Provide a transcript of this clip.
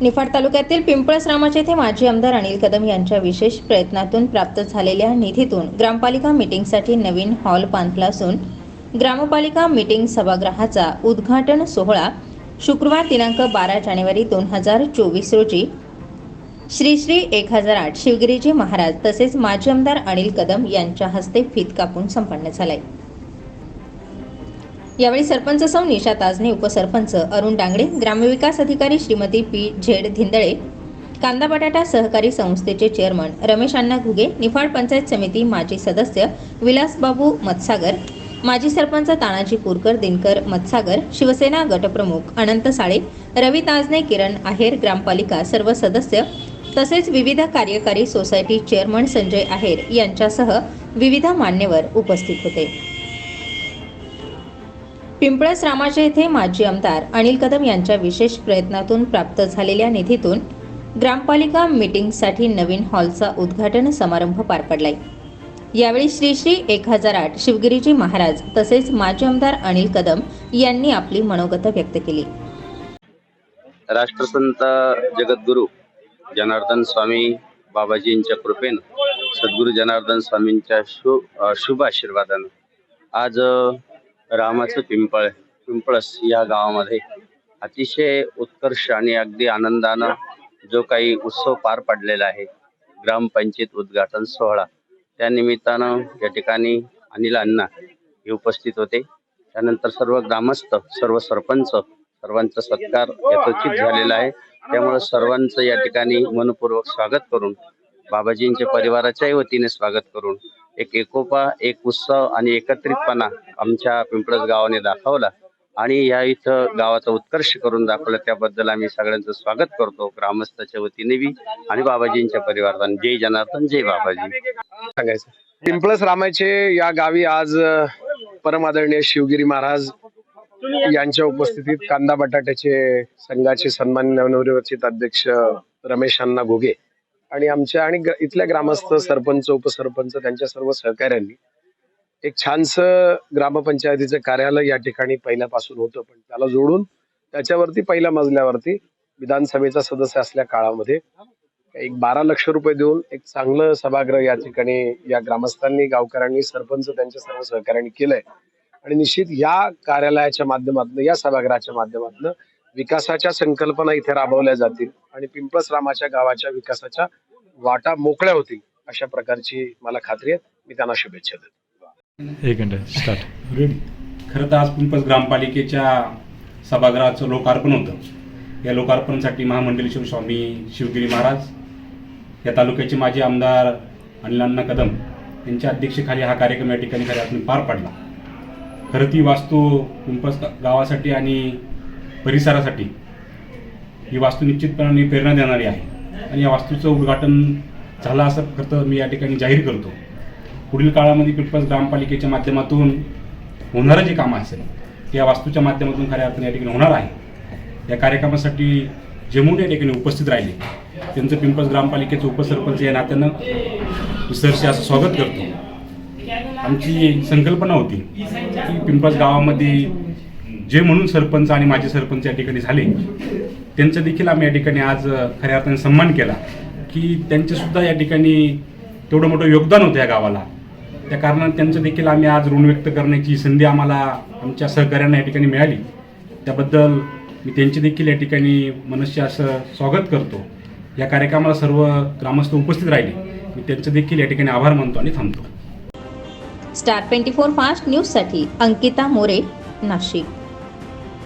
निफाड तालुक्यातील पिंपळस रामाचे येथे माजी आमदार अनिल कदम यांच्या विशेष प्रयत्नातून प्राप्त झालेल्या निधीतून ग्रामपालिका मीटिंगसाठी नवीन हॉल बांधला असून ग्रामपालिका मीटिंग सभागृहाचा उद्घाटन सोहळा शुक्रवार दिनांक बारा जानेवारी दोन हजार चोवीस रोजी. श्री श्री एक हजार आठ शिवगिरीजी महाराज तसेच माजी आमदार अनिल कदम यांच्या हस्ते फीत कापून संपन्न झालाय. यावेळी सरपंच सौ निशा ताजने उपसरपंच अरुण डांगडे ग्रामविकास अधिकारी श्रीमती पी झेड धिंदळे कांदा बटाटा सहकारी संस्थेचे चेअरमन रमेश अण्णा घुगे निफाड पंचायत समिती माजी सदस्य विलासबाबू मत्सागर माजी सरपंच तानाजी पूरकर दिनकर मत्सागर शिवसेना गटप्रमुख अनंत साळे रवी ताजने किरण आहेर ग्रामपालिका सर्व सदस्य तसेच विविध कार्यकारी सोसायटी चेअरमन संजय आहेर यांच्यासह विविध मान्यवर उपस्थित होते. पिंपळस रामाच्या येथे माजी आमदार अनिल कदम यांच्या विशेष प्रयत्नातून प्राप्त झालेल्या निधीतून ग्रामपालिका मीटिंगसाठी नवीन हॉलचा उद्घाटन समारंभ पार पडलाय. यावेळी श्री श्री एक हजार आठ शिवगिरीजी महाराज तसेच माजी आमदार अनिल कदम यांनी आपली मनोगत व्यक्त केली. राष्ट्रसंत जगद्गुरु जनार्दन स्वामी बाबाजींच्या कृपेनं सद्गुरू जनार्दन स्वामींच्या शुभ शुभ आशीर्वादानं आज रामाचं पिंपळ पिंपळस या गावामध्ये. अतिशय उत्कर्ष आणि अगदी आनंदानं जो काही उत्सव पार पडलेला आहे ग्रामपंचायत उद्घाटन सोहळा. त्या निमित्तानं या ठिकाणी अनिल अण्णा हे उपस्थित होते. त्यानंतर सर्व ग्रामस्थ सर्व सरपंच सर्वांचा सत्कार यथोचित झालेला आहे. त्यामुळे सर्वांचं या ठिकाणी मनपूर्वक स्वागत करून बाबाजींच्या परिवाराच्याही वतीने स्वागत करून एक एकोपा एक उत्सव आणि एकत्रितपणा आमच्या पिंपळस गावाने दाखवला आणि या इथं गावाचा उत्कर्ष करून दाखवला. त्याबद्दल आम्ही सगळ्यांचं स्वागत करतो. ग्रामस्थाच्या वतीने बी आणि बाबाजींच्या परिवारात जय जनार्दन जय बाबाजी. सांगायचं. पिंपळस रामाचे या गावी आज परमादरणीय शिवगिरी महाराज यांच्या उपस्थितीत कांदा बटाट्याचे संघाचे सन्मान नवनिर्वाचित अध्यक्ष रमेश अण्णा घोगे आणि आमच्या आणि इथल्या ग्रामस्थ सरपंच उपसरपंच त्यांच्या सर्व सहकाऱ्यांनी एक छानस ग्रामपंचायतीचं कार्यालय या ठिकाणी पहिल्यापासून होतं. पण त्याला जोडून त्याच्यावरती पहिल्या मजल्यावरती विधानसभेचा सदस्य असल्या काळामध्ये एक बारा लक्ष रुपये देऊन एक चांगलं सभागृह या ठिकाणी या ग्रामस्थांनी गावकऱ्यांनी सरपंच त्यांच्या सर्व सहकार्यांनी केलंय. आणि निश्चित या कार्यालयाच्या माध्यमातून या सभागृहाच्या माध्यमातून विकासाच्या संकल्पना इथे राबवल्या जातील आणि पिंपळस रामाच्या गावाच्या विकासाच्या वाटा मोकळ्या होतील अशा प्रकारची मला खात्री आहे मी त्यांना शुभेच्छा देतो. एक मिनिट स्टार्ट रेडी खरं तर आज पिंपळस ग्रामपालिकेच्या सभागृहाचं लोकार्पण होतं. या लोकार्पणासाठी महामंडलेश्वर स्वामी शिवगिरी महाराज या तालुक्याचे माजी आमदार अनिलांना कदम यांच्या अध्यक्षतेखाली हा कार्यक्रम या ठिकाणी खऱ्या अर्थाने पार पडला. खरं ती वास्तू पिंपळस गा- गावासाठी आणि परिसरासाठी ही वास्तू निश्चितपणाने प्रेरणा देणारी आहे. आणि या वास्तूचं उद्घाटन झालं असं खरं तर मी या ठिकाणी जाहीर करतो. पुढील काळामध्ये पिंपळस ग्रामपालिकेच्या माध्यमातून होणारं जे काम असेल ते या वास्तूच्या माध्यमातून खऱ्या अर्थाने या ठिकाणी होणार आहे. या कार्यक्रमासाठी जे या ठिकाणी उपस्थित राहिले त्यांचं पिंपळस ग्रामपालिकेचं उपसरपंच या नात्यानं सरशी असं स्वागत करतो. आमची संकल्पना होती की पिंपळस गावामध्ये जे म्हणून सरपंच आणि माजी सरपंच या ठिकाणी झाले त्यांचं देखील आम्ही या ठिकाणी आज खऱ्या अर्थाने सन्मान केला. की त्यांचेसुद्धा या ठिकाणी तेवढं मोठं योगदान होतं या गावाला. त्या कारणाने त्यांचं देखील आम्ही आज ऋण व्यक्त करण्याची संधी आम्हाला आमच्या सहकाऱ्यांना या ठिकाणी मिळाली. त्याबद्दल मी त्यांचे देखील या ठिकाणी मनुष्य असं स्वागत करतो. या कार्यक्रमाला सर्व ग्रामस्थ उपस्थित राहिले. मी त्यांचं देखील या ठिकाणी आभार मानतो आणि थांबतो. स्टार ट्वेंटी फोर फास्ट न्यूजसाठी अंकिता मोरे नाशिक.